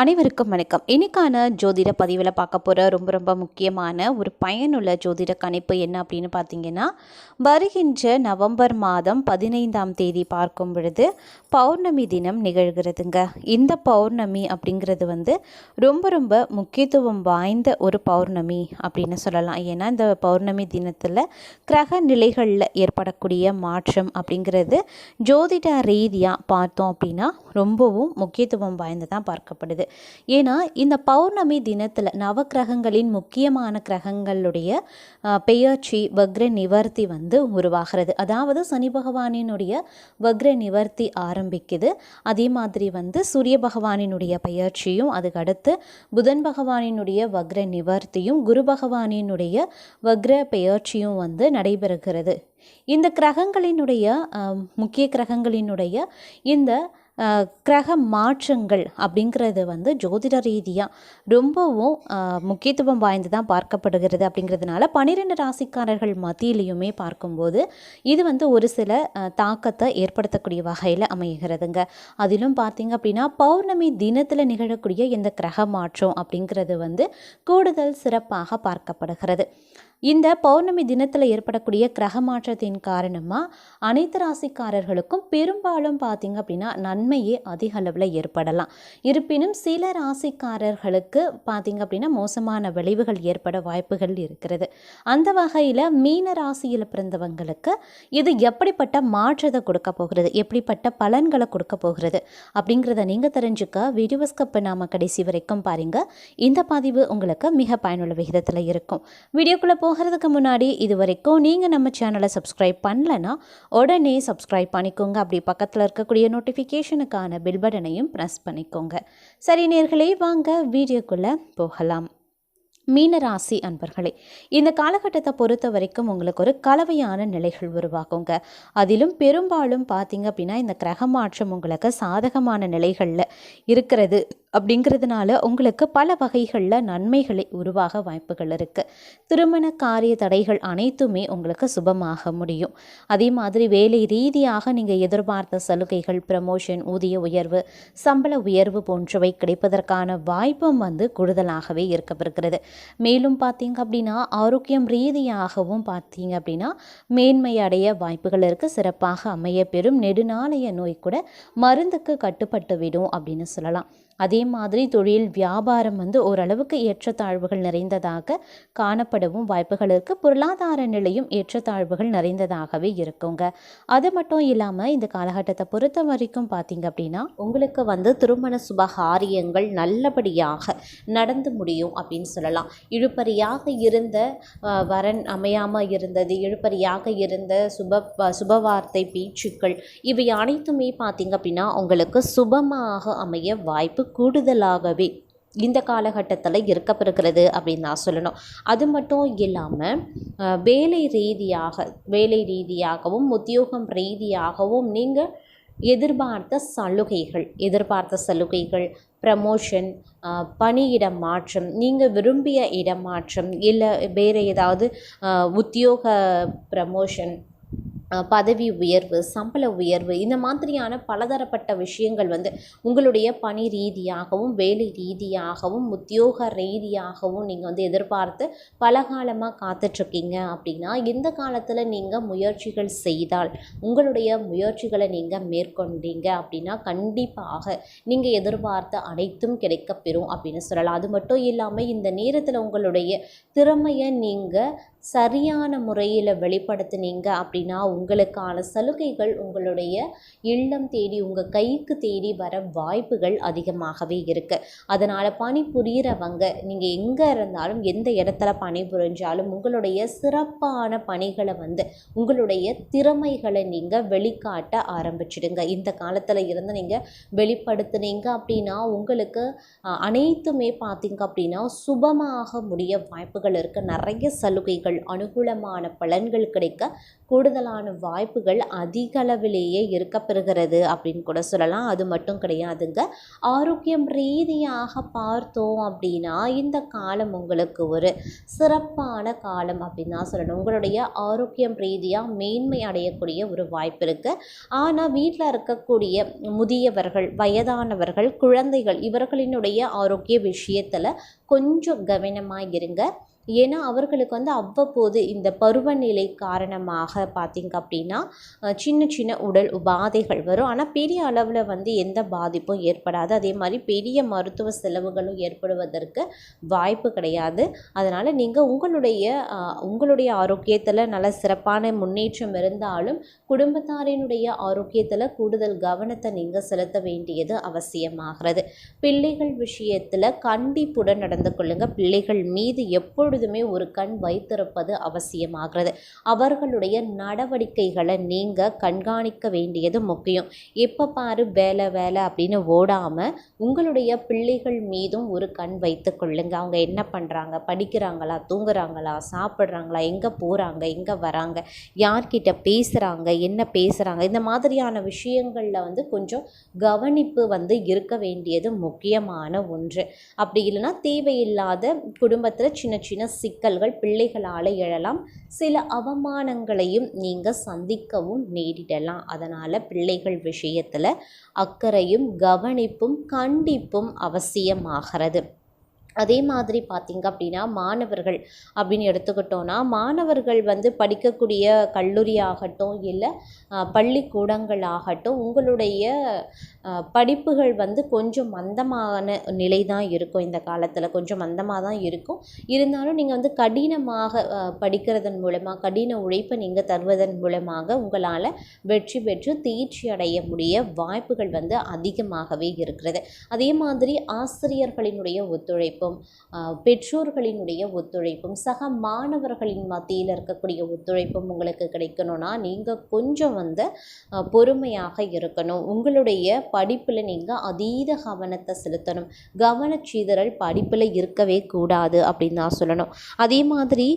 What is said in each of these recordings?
அனைவருக்கும் வணக்கம். இன்னைக்கான ஜோதிட பதிவில் பார்க்க போகிற ரொம்ப ரொம்ப முக்கியமான ஒரு பயனுள்ள ஜோதிட கணிப்பு என்ன அப்படின்னு பார்த்தீங்கன்னா வருகின்ற நவம்பர் மாதம் பதினைந்தாம் தேதி பார்க்கும் பொழுது பௌர்ணமி தினம் நிகழ்கிறதுங்க. இந்த பௌர்ணமி அப்படிங்கிறது வந்து ரொம்ப ரொம்ப முக்கியத்துவம் வாய்ந்த ஒரு பௌர்ணமி அப்படின்னு சொல்லலாம். ஏன்னா இந்த பௌர்ணமி தினத்தில் கிரக நிலைகளில் ஏற்படக்கூடிய மாற்றம் அப்படிங்கிறது ஜோதிட ரீதியாக பார்த்தோம் அப்படின்னா ரொம்பவும் முக்கியத்துவம் வாய்ந்ததாக பார்க்கப்படுது. ஏன்னா இந்த பௌர்ணமி தினத்தில் நவக்கிரகங்களின் முக்கியமான கிரகங்களுடைய பெயர்ச்சி வக்ர நிவர்த்தி வந்து உருவாகிறது. அதாவது சனி பகவானினுடைய வக்ர நிவர்த்தி ஆரம்பிக்குது. அதே மாதிரி வந்து சூரிய பகவானினுடைய பெயர்ச்சியும் அதுக்கடுத்து புதன் பகவானினுடைய வக்ர நிவர்த்தியும் குரு பகவானினுடைய வக்ர பெயர்ச்சியும் வந்து நடைபெறுகிறது. இந்த கிரகங்களினுடைய முக்கிய கிரகங்களினுடைய இந்த கிரக மாற்றங்கள் அப்படிங்கிறது வந்து ஜோதிட ரீதியாக ரொம்பவும் முக்கியத்துவம் வாய்ந்து தான் பார்க்கப்படுகிறது. அப்படிங்கிறதுனால பன்னிரெண்டு ராசிக்காரர்கள் மத்தியிலையுமே பார்க்கும்போது இது வந்து ஒரு சில தாக்கத்தை ஏற்படுத்தக்கூடிய வகையில் அமைகிறதுங்க. அதிலும் பார்த்தீங்க அப்படின்னா பௌர்ணமி தினத்தில் நிகழக்கூடிய இந்த கிரக மாற்றம் அப்படிங்கிறது வந்து கூடுதல் சிறப்பாக பார்க்கப்படுகிறது. இந்த பௌர்ணமி தினத்தில் ஏற்படக்கூடிய கிரக மாற்றத்தின் காரணமாக அனைத்து ராசிக்காரர்களுக்கும் பெரும்பாலும் பார்த்தீங்க அப்படின்னா நன்மையே அதிக அளவில் ஏற்படலாம். இருப்பினும் சில ராசிக்காரர்களுக்கு பார்த்தீங்க அப்படின்னா மோசமான விளைவுகள் ஏற்பட வாய்ப்புகள் இருக்கிறது. அந்த வகையில் மீன ராசியில் பிறந்தவங்களுக்கு இது எப்படிப்பட்ட மாற்றத்தை கொடுக்க போகிறது? எப்படிப்பட்ட பலன்களை கொடுக்க போகிறது? அப்படிங்கிறத நீங்கள் தெரிஞ்சுக்க வீடியோஸ்க்கு நாம கடைசி வரைக்கும் பாருங்கள் இந்த பதிவு உங்களுக்கு மிக பயனுள்ள விகிதத்தில் இருக்கும். வீடியோக்குள்ளே போகிறதுக்கு முன்னாடி இது வரைக்கும் நீங்கள் நம்ம சேனலை சப்ஸ்கிரைப் பண்ணலன்னா உடனே சப்ஸ்கிரைப் பண்ணிக்கோங்க. அப்படி பக்கத்தில் இருக்கக்கூடிய நோட்டிஃபிகேஷனுக்கான பில் பட்டனையும் ப்ரெஸ் பண்ணிக்கோங்க. சரி நேர்களே வாங்க வீடியோக்குள்ளே போகலாம். மீனராசி அன்பர்களே இந்த காலகட்டத்தை பொறுத்த வரைக்கும் உங்களுக்கு ஒரு கலவையான நிலைகள் உருவாகுங்க. அதிலும் பெரும்பாலும் பார்த்தீங்க அப்படின்னா இந்த கிரக மாற்றம் உங்களுக்கு சாதகமான நிலைகளில் இருக்கிறது. அப்படிங்கிறதுனால உங்களுக்கு பல வகைகளில் நன்மைகளை உருவாக வாய்ப்புகள் இருக்குது திருமண காரிய தடைகள் அனைத்துமே உங்களுக்கு சுபமாக முடியும். அதே மாதிரி வேலை ரீதியாக நீங்கள் எதிர்பார்த்த சலுகைகள் ப்ரமோஷன் ஊதிய உயர்வு சம்பள உயர்வு போன்றவை கிடைப்பதற்கான வாய்ப்பும் வந்து கூடுதலாகவே இருக்கப்படுகிறது மேலும் பார்த்தீங்க அப்படின்னா ஆரோக்கியம் ரீதியாகவும் பார்த்தீங்க அப்படின்னா மேன்மை அடைய வாய்ப்புகள் இருக்குது சிறப்பாக அமைய பெறும் நெடுநாளைய நோய் கூட மருந்துக்கு கட்டுப்பட்டு விடும் அப்படின்னு சொல்லலாம். அதே மாதிரி தொழில் வியாபாரம் வந்து ஓரளவுக்கு ஏற்றத்தாழ்வுகள் நிறைந்ததாக காணப்படவும் வாய்ப்புகள் இருக்குது பொருளாதார நிலையும் ஏற்றத்தாழ்வுகள் நிறைந்ததாகவே இருக்குங்க. அது மட்டும் இல்லாமல் இந்த காலகட்டத்தை பொறுத்த வரைக்கும் பார்த்தீங்க அப்படின்னா உங்களுக்கு வந்து திருமண சுபகாரியங்கள் நல்லபடியாக நடந்து முடியும் அப்படின்னு சொல்லலாம். இழுப்பறியாக இருந்த வரன் அமையாமல் இருந்தது இழுப்பறியாக இருந்த சுப சுபவார்த்தை பேச்சுக்கள் இவை அனைத்துமே பார்த்தீங்க அப்படின்னா உங்களுக்கு சுபமாக அமைய வாய்ப்பு கூடுதலாகவே இந்த காலகட்டத்தில் இருக்கப்பிருக்கிறது அப்படின்னு நான் சொல்லணும். அது மட்டும் இல்லாமல் வேலை ரீதியாக வேலை ரீதியாகவும் உத்தியோகம் ரீதியாகவும் நீங்கள் எதிர்பார்த்த சலுகைகள் எதிர்பார்த்த சலுகைகள் ப்ரமோஷன் பணியிடம் மாற்றம் நீங்கள் விரும்பிய இடமாற்றம் இல்லை வேறு ஏதாவது உத்தியோக ப்ரமோஷன் பதவி உயர்வு சம்பள உயர்வு இந்த மாதிரியான பலதரப்பட்ட விஷயங்கள் வந்து உங்களுடைய பணி ரீதியாகவும் வேலை ரீதியாகவும் உத்தியோக ரீதியாகவும் நீங்கள் வந்து எதிர்பார்த்து பல காலமாக காத்துட்ருக்கீங்க அப்படின்னா இந்த காலத்தில் நீங்கள் முயற்சிகள் செய்தால் உங்களுடைய முயற்சிகளை நீங்கள் மேற்கொண்டீங்க அப்படின்னா கண்டிப்பாக நீங்கள் எதிர்பார்த்த அனைத்தும் கிடைக்கப்பெறும் அப்படின்னு சொல்லலாம். அது மட்டும் இல்லாமல் இந்த நேரத்தில் உங்களுடைய திறமையை நீங்கள் சரியான முறையில் வெளிப்படுத்துனீங்க அப்படின்னா உங்களுக்கான சலுகைகள் உங்களுடைய இல்லம் தேடி உங்கள் கைக்கு தேடி வர வாய்ப்புகள் அதிகமாகவே இருக்குது அதனால் பணி புரிகிறவங்க நீங்கள் எங்கே இருந்தாலும் எந்த இடத்துல பணி புரிஞ்சாலும் உங்களுடைய சிறப்பான பணிகளை வந்து உங்களுடைய திறமைகளை நீங்கள் வெளிக்காட்ட ஆரம்பிச்சிடுங்க. இந்த காலத்தில் இருந்து நீங்கள் வெளிப்படுத்துனீங்க அப்படின்னா உங்களுக்கு அனைத்துமே பார்த்தீங்க அப்படின்னா சுபமாக முடிய வாய்ப்புகள் இருக்குது நிறைய சலுகைகள் நன்மைகள் அனுகூலமான பலன்கள் கிடைக்க கூடுதலான வாய்ப்புகள் அதிக அளவிலேயே இருக்கப்பெறுகிறது அப்படின்னு கூட சொல்லலாம். அது மட்டும் கிடையாதுங்க. ஆரோக்கியம் ரீதியாக பார்த்தோம் அப்படின்னா இந்த காலம் உங்களுக்கு ஒரு சிறப்பான காலம் அப்படின்னு தான் சொல்லணும். உங்களுடைய ஆரோக்கியம் ரீதியாக மேன்மை அடையக்கூடிய ஒரு வாய்ப்பு இருக்குது ஆனால் வீட்டில் இருக்கக்கூடிய முதியவர்கள் வயதானவர்கள் குழந்தைகள் இவர்களினுடைய ஆரோக்கிய விஷயத்தில் கொஞ்சம் கவனமாக இருங்க. ஏன்னா அவர்களுக்கு வந்து அவ்வப்போது இந்த பருவநிலை காரணமாக பார்த்திங்க அப்படின்னா சின்ன சின்ன உடல் உபாதைகள் வரும். ஆனால் பெரிய அளவில் வந்து எந்த பாதிப்பும் ஏற்படாது. அதே மாதிரி பெரிய மருத்துவ செலவுகளும் ஏற்படுவதற்கு வாய்ப்பு கிடையாது. அதனால் நீங்கள் உங்களுடைய உங்களுடைய ஆரோக்கியத்தில் நல்ல சிறப்பான முன்னேற்றம் இருந்தாலும் குடும்பத்தாரினுடைய ஆரோக்கியத்தில் கூடுதல் கவனத்தை நீங்கள் செலுத்த வேண்டியது அவசியமாகிறது. பிள்ளைகள் விஷயத்தில் கண்டிப்புடன் நடந்து கொள்ளுங்கள் பிள்ளைகள் மீது எப்பொழுது எப்பொழுதுமே ஒரு கண் வைத்திருப்பது அவசியமாகிறது. அவர்களுடைய நடவடிக்கைகளை நீங்கள் கண்காணிக்க வேண்டியது முக்கியம். எப்போ பாரு வேலை வேலை அப்படின்னு ஓடாமல் உங்களுடைய பிள்ளைகள் மீதும் ஒரு கண் வைத்து கொள்ளுங்க. அவங்க என்ன பண்ணுறாங்க படிக்கிறாங்களா? தூங்குறாங்களா? சாப்பிட்றாங்களா? எங்கே போகிறாங்க எங்கே வராங்க? யார்கிட்ட பேசுகிறாங்க என்ன பேசுகிறாங்க இந்த மாதிரியான விஷயங்களில் வந்து கொஞ்சம் கவனிப்பு வந்து இருக்க வேண்டியது முக்கியமான ஒன்று. அப்படி இல்லைன்னா தேவையில்லாத குடும்பத்தில் சின்ன சின்ன சிக்கல்கள் பிள்ளைகளால் எழலாம். சில அவமானங்களையும் நீங்கள் சந்திக்கவும் நேரிடலாம். அதனால் பிள்ளைகள் விஷயத்தில் அக்கறையும் கவனிப்பும் கண்டிப்பும் அவசியமாகிறது. அதே மாதிரி பார்த்திங்க அப்படின்னா மாணவர்கள் அப்படின்னு எடுத்துக்கிட்டோன்னா மாணவர்கள் வந்து படிக்கக்கூடிய கல்லூரி ஆகட்டும் இல்லை பள்ளிக்கூடங்கள் ஆகட்டும் உங்களுடைய படிப்புகள் வந்து கொஞ்சம் மந்தமான நிலை தான் இருக்கும் இந்த காலத்தில். கொஞ்சம் மந்தமாக தான் இருக்கும். இருந்தாலும் நீங்கள் வந்து கடினமாக படிக்கிறதன் மூலமாக கடின உழைப்பை நீங்கள் தருவதன் மூலமாக உங்களால் வெற்றி பெற்று தேர்ச்சி அடைய முடிய வாய்ப்புகள் வந்து அதிகமாகவே இருக்கிறது. அதே மாதிரி ஆசிரியர்களினுடைய ஒத்துழைப்பு ஒத்துழைப்பும் பெற்றோர்களினுடைய ஒத்துழைப்பும் சக மாணவர்களின் மத்தியில் இருக்கக்கூடிய ஒத்துழைப்பும் உங்களுக்கு கிடைக்கணும்னா நீங்கள் கொஞ்சம் வந்து பொறுமையாக இருக்கணும். உங்களுடைய படிப்பில் நீங்கள் அதீத கவனத்தை செலுத்தணும். கவனச்சிதறல் படிப்பில் இருக்கவே கூடாது அப்படின்னு தான் சொல்லணும். அதே மாதிரி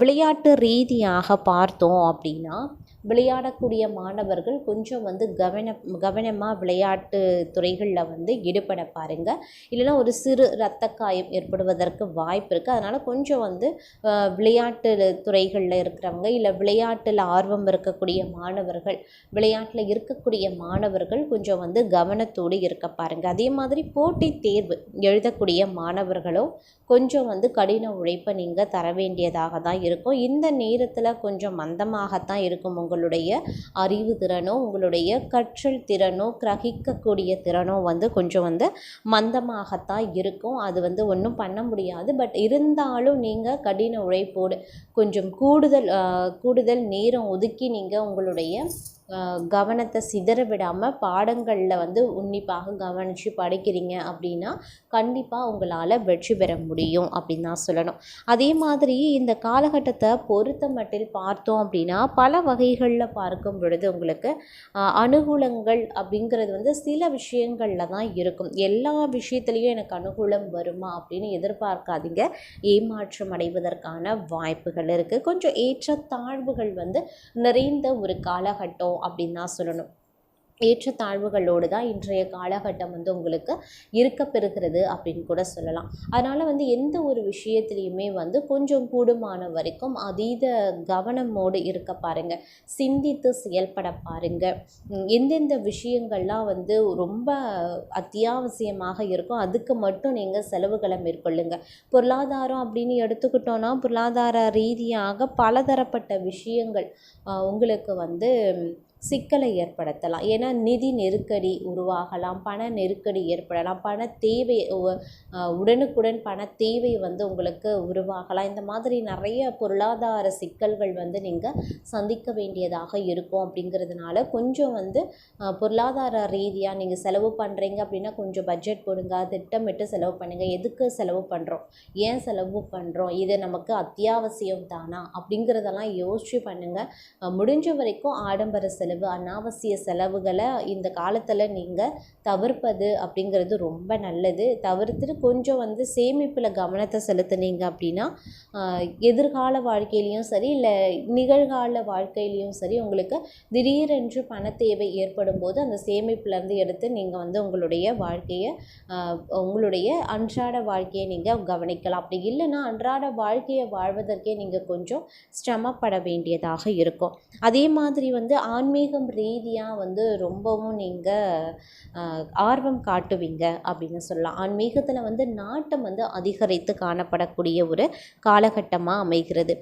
விளையாட்டு ரீதியாக பார்த்தோம் அப்படின்னா விளையாடக்கூடிய மாணவர்கள் கொஞ்சம் வந்து கவனம் கவனமாக விளையாட்டு துறைகளில் வந்து ஈடுபட பாருங்கள் இல்லைன்னா ஒரு சிறு இரத்த காயம் ஏற்படுவதற்கு வாய்ப்பு இருக்குது அதனால் கொஞ்சம் வந்து விளையாட்டு துறைகளில் இருக்கிறவங்க இல்லை விளையாட்டில் ஆர்வம் இருக்கக்கூடிய மாணவர்கள் விளையாட்டில் இருக்கக்கூடிய மாணவர்கள் கொஞ்சம் வந்து கவனத்தோடு இருக்க பாருங்கள் அதே மாதிரி போட்டித் தேர்வு எழுதக்கூடிய மாணவர்களும் கொஞ்சம் வந்து கடின உழைப்பை நீங்கள் தர வேண்டியதாக தான் இருக்கும். இந்த நேரத்தில் கொஞ்சம் மந்தமாகத்தான் இருக்கும் உங்களுடைய அறிவு திறனோ உங்களுடைய கற்றல் திறனோ கிரகிக்கக்கூடிய திறனோ வந்து கொஞ்சம் வந்து மந்தமாகத்தான் இருக்கும். அது வந்து ஒன்றும் பண்ண முடியாது. பட் இருந்தாலும் நீங்கள் கடின உழைப்போடு கொஞ்சம் கூடுதல் கூடுதல் நேரம் ஒதுக்கி நீங்கள் உங்களுடைய கவனத்தை சிதற விடாமல் பாடங்களில் வந்து உன்னிப்பாக கவனித்து படிக்கிறீங்க அப்படின்னா கண்டிப்பாக உங்களால் வெற்றி பெற முடியும் அப்படின்னு தான் சொல்லணும். அதே மாதிரி இந்த காலகட்டத்தை பொறுத்த மட்டில் பார்த்தோம் அப்படின்னா பல வகைகளில் பார்க்கும் பொழுது உங்களுக்கு அனுகூலங்கள் அப்படிங்கிறது வந்து சில விஷயங்களில் தான் இருக்கும். எல்லா விஷயத்துலேயும் எனக்கு அனுகூலம் வருமா அப்படின்னு எதிர்பார்க்காதீங்க. ஏமாற்றம் அடைவதற்கான வாய்ப்புகள் இருக்குது கொஞ்சம் ஏற்றத்தாழ்வுகள் வந்து நிறைந்த ஒரு காலகட்டம் அப்படின்னு தான் சொல்லணும். ஏற்றத்தாழ்வுகளோடு தான் இன்றைய காலகட்டம் வந்து உங்களுக்கு இருக்க பெறுகிறது அப்படின்னு கூட சொல்லலாம். அதனால் வந்து எந்த ஒரு விஷயத்துலையுமே வந்து கொஞ்சம் கூடுமான வரைக்கும் அதீத கவனமோடு இருக்க பாருங்க. சிந்தித்து செயல்பட பாருங்கள் எந்தெந்த விஷயங்கள்லாம் வந்து ரொம்ப அத்தியாவசியமாக இருக்கும் அதுக்கு மட்டும் நீங்கள் செலவுகளை மேற்கொள்ளுங்கள் பொருளாதாரம் அப்படின்னு எடுத்துக்கிட்டோன்னா பொருளாதார ரீதியாக பலதரப்பட்ட விஷயங்கள் உங்களுக்கு வந்து சிக்கலை ஏற்படுத்தலாம். ஏன்னா நிதி நெருக்கடி உருவாகலாம் பண நெருக்கடி ஏற்படலாம் பண தேவை உடனுக்குடன் பண தேவை வந்து உங்களுக்கு உருவாகலாம். இந்த மாதிரி நிறைய பொருளாதார சிக்கல்கள் வந்து நீங்கள் சந்திக்க வேண்டியதாக இருக்கும் அப்படிங்கிறதுனால கொஞ்சம் வந்து பொருளாதார ரீதியாக நீங்கள் செலவு பண்ணுறீங்க அப்படின்னா கொஞ்சம் பட்ஜெட் போடுங்க திட்டமிட்டு செலவு பண்ணுங்கள் எதுக்கு செலவு பண்ணுறோம் ஏன் செலவு பண்ணுறோம் இது நமக்கு அத்தியாவசியம் தானா? அப்படிங்கிறதெல்லாம் யோசிச்சு பண்ணுங்கள் முடிஞ்ச வரைக்கும் ஆடம்பர செலவு செலவு அனாவசிய செலவுகளை இந்த காலத்தில் நீங்கள் தவிர்ப்பது அப்படிங்கிறது ரொம்ப நல்லது. தவிர்த்துட்டு கொஞ்சம் வந்து சேமிப்பில் கவனத்தை செலுத்துனீங்க அப்படின்னா எதிர்கால வாழ்க்கையிலையும் சரி இல்லை நிகழ்கால வாழ்க்கையிலையும் சரி உங்களுக்கு திடீரென்று பண தேவை ஏற்படும் போது அந்த சேமிப்புலேருந்து எடுத்து நீங்கள் வந்து உங்களுடைய வாழ்க்கையை உங்களுடைய அன்றாட வாழ்க்கையை நீங்கள் கவனிக்கலாம். அப்படி இல்லைன்னா அன்றாட வாழ்க்கையை வாழ்வதற்கே நீங்கள் கொஞ்சம் சிரமப்பட வேண்டியதாக இருக்கும். அதே மாதிரி வந்து ஆன்மீகம் ரீதியாக வந்து ரொம்பவும் நீங்கள் ஆர்வம் காட்டுவீங்க அப்படின்னு சொல்லலாம். ஆன்மீகத்தில் வந்து நாட்டம் வந்து அதிகரித்து காணப்படக்கூடிய ஒரு காலகட்டமாக அமைகிறது.